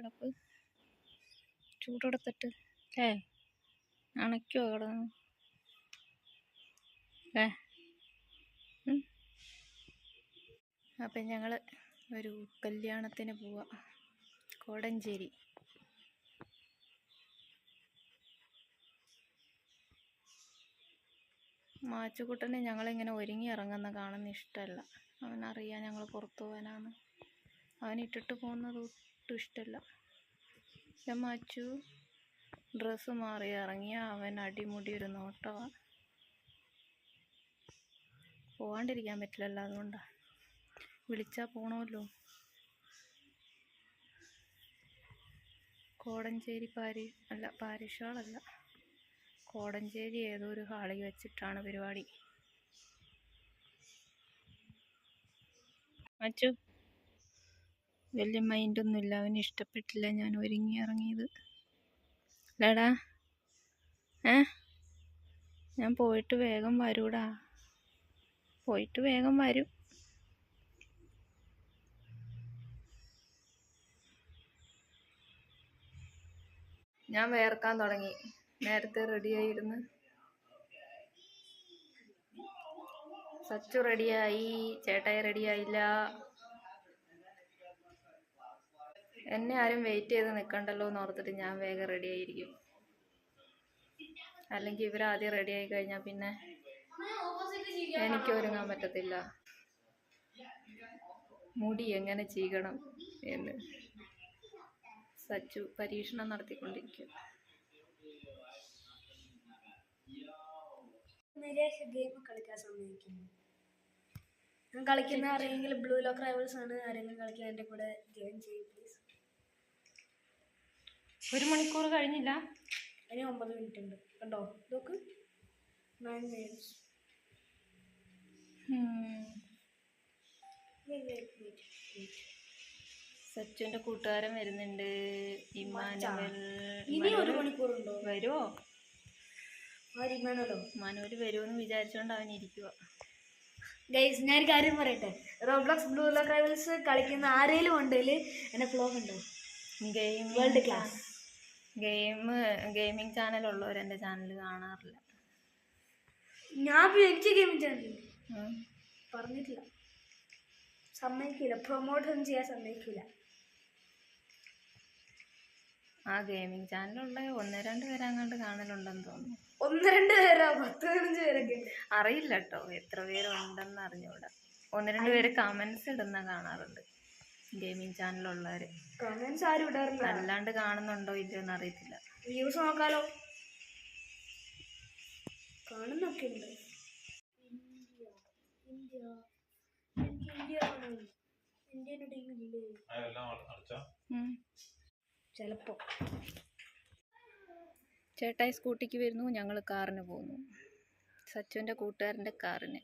കിടപ്പ്. ചൂടെടുത്തിട്ട്. ഏ അണയ്ക്കോ കിടന്ന് ഏ അപ്പം ഞങ്ങൾ ഒരു കല്യാണത്തിന് പോവാ. കോടഞ്ചേരി. മാച്ചുക്കുട്ടനെ ഞങ്ങളിങ്ങനെ ഒരുങ്ങി ഇറങ്ങുന്ന കാണുന്ന ഇഷ്ടമല്ല. അവനറിയാം ഞങ്ങൾ പുറത്തു പോകാനാണ് അവൻ ഇട്ടിട്ട് പോകുന്നത് ഒട്ടും ഇഷ്ടമല്ല പക്ഷെ മാച്ചു ഡ്രസ്സ് മാറി ഇറങ്ങി അവൻ അടിമുടി ഒരു നോട്ടമാണ് പോകാണ്ടിരിക്കാൻ പറ്റില്ലല്ലോ അതുകൊണ്ടാണ് വിളിച്ചാൽ പോകണമല്ലോ കോടഞ്ചേരി പാരി അല്ല പാരിഷ് ഹാളല്ല കോടഞ്ചേരി ഏതോ ഒരു ഹാളിൽ വെച്ചിട്ടാണ് പരിപാടി. അച്ചു വലിയ മൈൻഡൊന്നുമില്ല. അവന് ഇഷ്ടപ്പെട്ടില്ല ഞാൻ ഒരുങ്ങി ഇറങ്ങിയത്. അല്ലടാ ഏ? ഞാൻ പോയിട്ട് വേഗം വരൂടാ. പോയിട്ട് വേഗം വരും. ഞാൻ വേർക്കാൻ തുടങ്ങി. നേരത്തെ റെഡിയായിരുന്നു. സച്ചു റെഡിയായി. ചേട്ടായി റെഡിയായില്ല. എന്നെ ആരും വെയിറ്റ് ചെയ്ത് നിൽക്കണ്ടല്ലോ എന്ന് ഓർത്തിട്ട് ഞാൻ വേഗം റെഡി ആയിരിക്കും. അല്ലെങ്കിൽ ഇവരാദ്യം റെഡി ആയി കഴിഞ്ഞാൽ പിന്നെ എനിക്ക് ഒരുങ്ങാൻ പറ്റത്തില്ല. മുടി എങ്ങനെ ചീകണം എന്ന്. സച്ചു പരീക്ഷണം നടത്തിക്കൊണ്ടിരിക്കും. ഗെയിം കളിക്കാൻ സമ്മതിക്കുന്നു. ഞാൻ കളിക്കുന്ന ആരെങ്കിലും ബ്ലൂ ലോക്ക് റൈവൽസ് ആണ് ആരെങ്കിലും കളിക്കാൻ എന്റെ കൂടെ ജോയിൻ ചെയ്യും പ്ലീസ് ഒരു മണിക്കൂർ കഴിഞ്ഞില്ല. ഇനി ഒമ്പത് മിനിറ്റ് ഉണ്ട് കണ്ടോ നോക്ക് നയൻ മിനിറ്റ്സ് സച്ചുവിന്റെ കൂട്ടുകാരൻ വരുന്നുണ്ട്. ഇമ്മാനുവൽ ഇനി ഒരു മണിക്കൂറുണ്ടോ? വരുമോ മനോര് മാനുവൽ വരുമെന്ന് വിചാരിച്ചോണ്ട് അവൻ ഇരിക്കുക ഗൈസ് ഞാൻ കാര്യം പറയട്ടെ? റോബ്ലോക്സ് ബ്ലൂ ലോക്ക് റൈവൽസ് കളിക്കുന്ന ആരേലും ഉണ്ടെങ്കിൽ എന്നെ ഫ്ലോഗ് ഉണ്ടോ? Game world class game gaming channel ഉള്ളവർ എന്റെ ചാനൽ കാണാറില്ല. ഞാൻ എനിക്ക് ഗെയിം ചാനൽ. പറഞ്ഞിട്ടില്ല. സമ്മതിക്കില്ല പ്രൊമോട്ട് ഒന്നും ചെയ്യാൻ സമ്മതിക്കില്ല ആ ഗെയിമിംഗ് ചാനലുള്ള ഒന്ന് രണ്ട് പേരങ്ങാണ്ട് കാണലുണ്ടെന്ന് തോന്നുന്നു. ഒന്ന് രണ്ട് പേരാ? പത്ത് പതിനഞ്ച് പേരൊക്കെ. അറിയില്ല കേട്ടോ. എത്ര പേരുണ്ടെന്ന് അറിഞ്ഞൂടാ. ഒന്ന് രണ്ട് പേര് കമന്റ്സ് ഇടുന്ന കാണാറുണ്ട്. ഗെയിമിംഗ് ചാനലുള്ളവർ കമന്റ്സ് ആരും ഇടാറില്ല. അല്ലാണ്ട് കാണുന്നുണ്ടോ ഇല്ലയോ എന്ന് അറിയത്തില്ല. വ്യൂസ് നോക്കാലോ. കാണുന്നൊക്കെ ഉണ്ട്. ചിലപ്പോ. ചേട്ടായി സ്കൂട്ടിക്ക് വരുന്നു. ഞങ്ങൾ കാറിന് പോകുന്നു. സച്ചുവിന്റെ കൂട്ടുകാരന്റെ കാറിന്.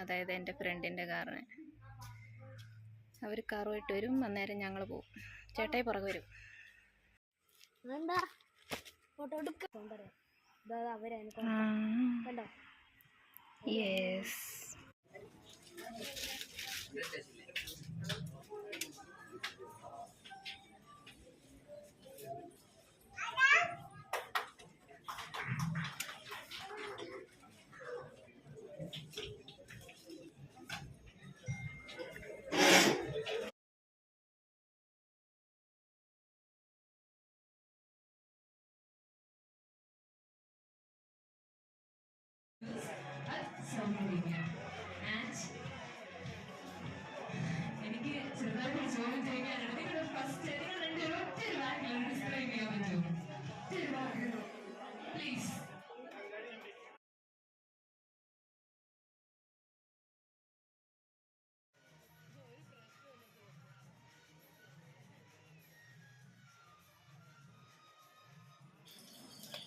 അതായത് എന്റെ ഫ്രണ്ടിന്റെ കാറിന്. അവർ കാറുമായിട്ട് വരും അന്നേരം ഞങ്ങൾ പോകും ചേട്ടായി പുറകെ വരും. വേണ്ട. ഫോട്ടോ എടുക്കാം. അവരാണ് യെസ് എനിക്ക്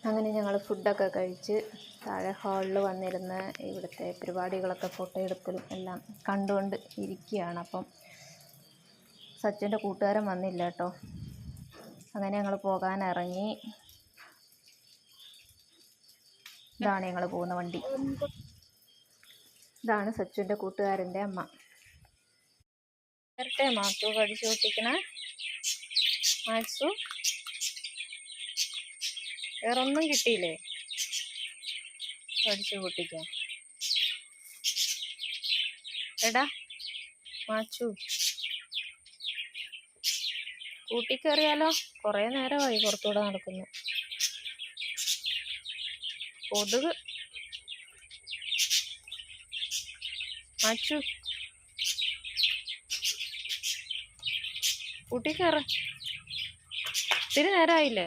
അങ്ങനെ ഞങ്ങൾ ഫുഡൊക്കെ കഴിച്ച് താഴെ ഹാളിൽ വന്നിരുന്ന് ഇവിടുത്തെ പരിപാടികളൊക്കെ ഫോട്ടോ എടുക്കലും എല്ലാം കണ്ടുകൊണ്ട് ഇരിക്കുകയാണ്. അപ്പം സച്ചിന്റെ കൂട്ടുകാരൻ വന്നില്ല കേട്ടോ. അങ്ങനെ ഞങ്ങൾ പോകാൻ ഇറങ്ങി ഇതാണ് ഞങ്ങൾ പോകുന്ന വണ്ടി. ഇതാണ് സച്ചുവിന്റെ കൂട്ടുകാരന്റെ അമ്മ. നേരത്തെ മാത്തു കടിച്ചു പൊട്ടിക്കണേ മാക്സു വേറൊന്നും കിട്ടിയില്ലേ? പഠിച്ചു പൊട്ടിക്കാം. എടാ മാച്ചു. കൂട്ടിക്കേറിയാലോ? കുറേ നേരമായി പുറത്തൂടെ നടക്കുന്നു. കൊതുക് മാച്ചു. കൂട്ടിക്കയറ ഇത്തിരി നേരമായില്ലേ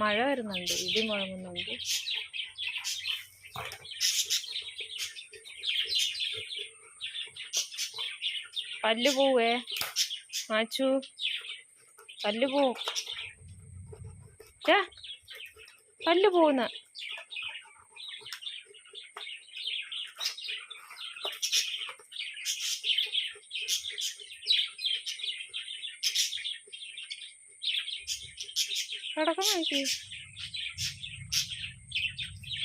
മഴ വരുന്നുണ്ട് ഇടി മുഴങ്ങുന്നുണ്ട്. പല്ല് പോവേ? മാച്ചു പല്ല് പോവും പല്ല് പോകുന്ന കിടക്കാൻ നോക്കി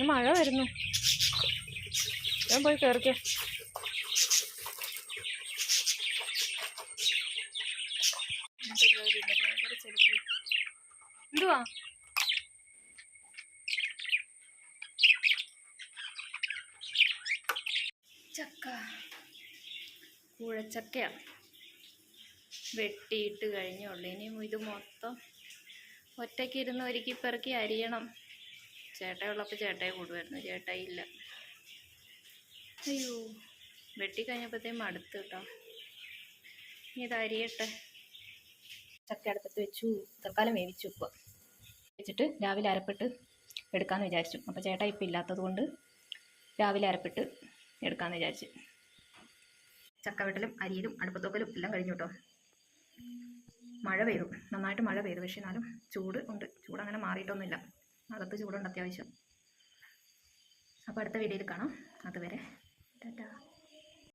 മഴ വരുന്നു. ഞാൻ പോയി കയറിക്കേ എന്തുവാ? ചക്ക. കൂഴച്ചക്കയാണ് വെട്ടിയിട്ട് കഴിഞ്ഞുള്ളൂ ഇനിയും ഇത് മൊത്തം ഒറ്റയ്ക്ക് ഇരുന്ന് ഒരുക്കി പെറുക്കി അരിയണം. ചേട്ടയുള്ളപ്പോൾ ചേട്ടായി കൂടുമായിരുന്നു ചേട്ടായി ഇല്ല. അയ്യോ വെട്ടി കഴിഞ്ഞപ്പോഴത്തേക്കും മടുത്ത് കേട്ടോ. ഇനി ഇത് അരിയട്ടെ. ചക്ക അടുപ്പത്ത് വെച്ചു. തൽക്കാലം വേവിച്ചു ഇപ്പോൾ വെച്ചിട്ട് രാവിലെ അരപ്പിട്ട് എടുക്കാമെന്ന് വിചാരിച്ചു. അപ്പോൾ ചേട്ടാ ഇപ്പം ഇല്ലാത്തത് കൊണ്ട് രാവിലെ അരപ്പിട്ട് എടുക്കാമെന്ന് വിചാരിച്ചു. ചക്ക വെട്ടലും അരിയിലും അടുപ്പത്തോക്കലും എല്ലാം കഴിഞ്ഞു കേട്ടോ. മഴ പെയ്തു. നന്നായിട്ട് മഴ പെയ്തു. പക്ഷേ എന്നാലും ചൂട് ഉണ്ട്. ചൂട് അങ്ങനെ മാറിയിട്ടൊന്നുമില്ല. അകത്ത് ചൂടുണ്ട് അത്യാവശ്യം. അപ്പോൾ അടുത്ത വീഡിയോയിൽ കാണാം. അതുവരെ ടാറ്റാ.